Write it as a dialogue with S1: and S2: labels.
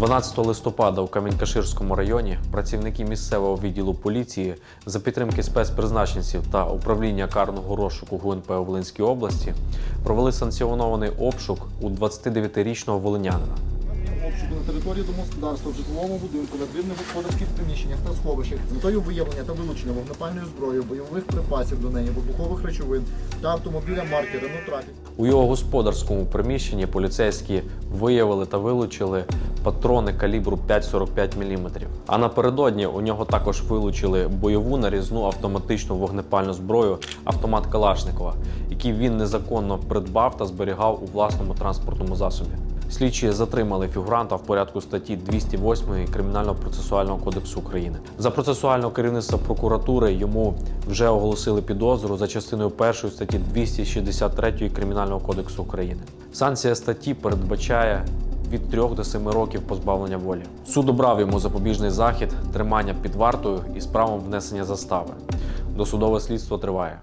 S1: 12 листопада у Камінькаширському районі працівники місцевого відділу поліції за підтримки спецпризначенців та управління карного розшуку ГУНП у Волинській області провели санкціонований обшук у 29-річного волинянина.
S2: обшуку на території домогосподарства в житловому будинку, надвірних господарських приміщеннях та сховищах з метою виявлення та вилучення вогнепальної зброї, бойових припасів до неї, вибухових речовин та автомобіля марки Renault Trafic
S1: У його господарському приміщенні поліцейські виявили та вилучили патрони калібру 5,45 мм. А напередодні у нього також вилучили бойову нарізну автоматичну вогнепальну зброю автомат Калашникова, який він незаконно придбав та зберігав у власному транспортному засобі. Слідчі затримали фігуранта в порядку статті 208 Кримінально-процесуального кодексу України. За процесуального керівництва прокуратури йому вже оголосили підозру за частиною першої статті 263 Кримінального кодексу України. Санкція статті передбачає від 3 до 7 років позбавлення волі. Суд обрав йому запобіжний захід, тримання під вартою і з правом внесення застави. Досудове слідство триває.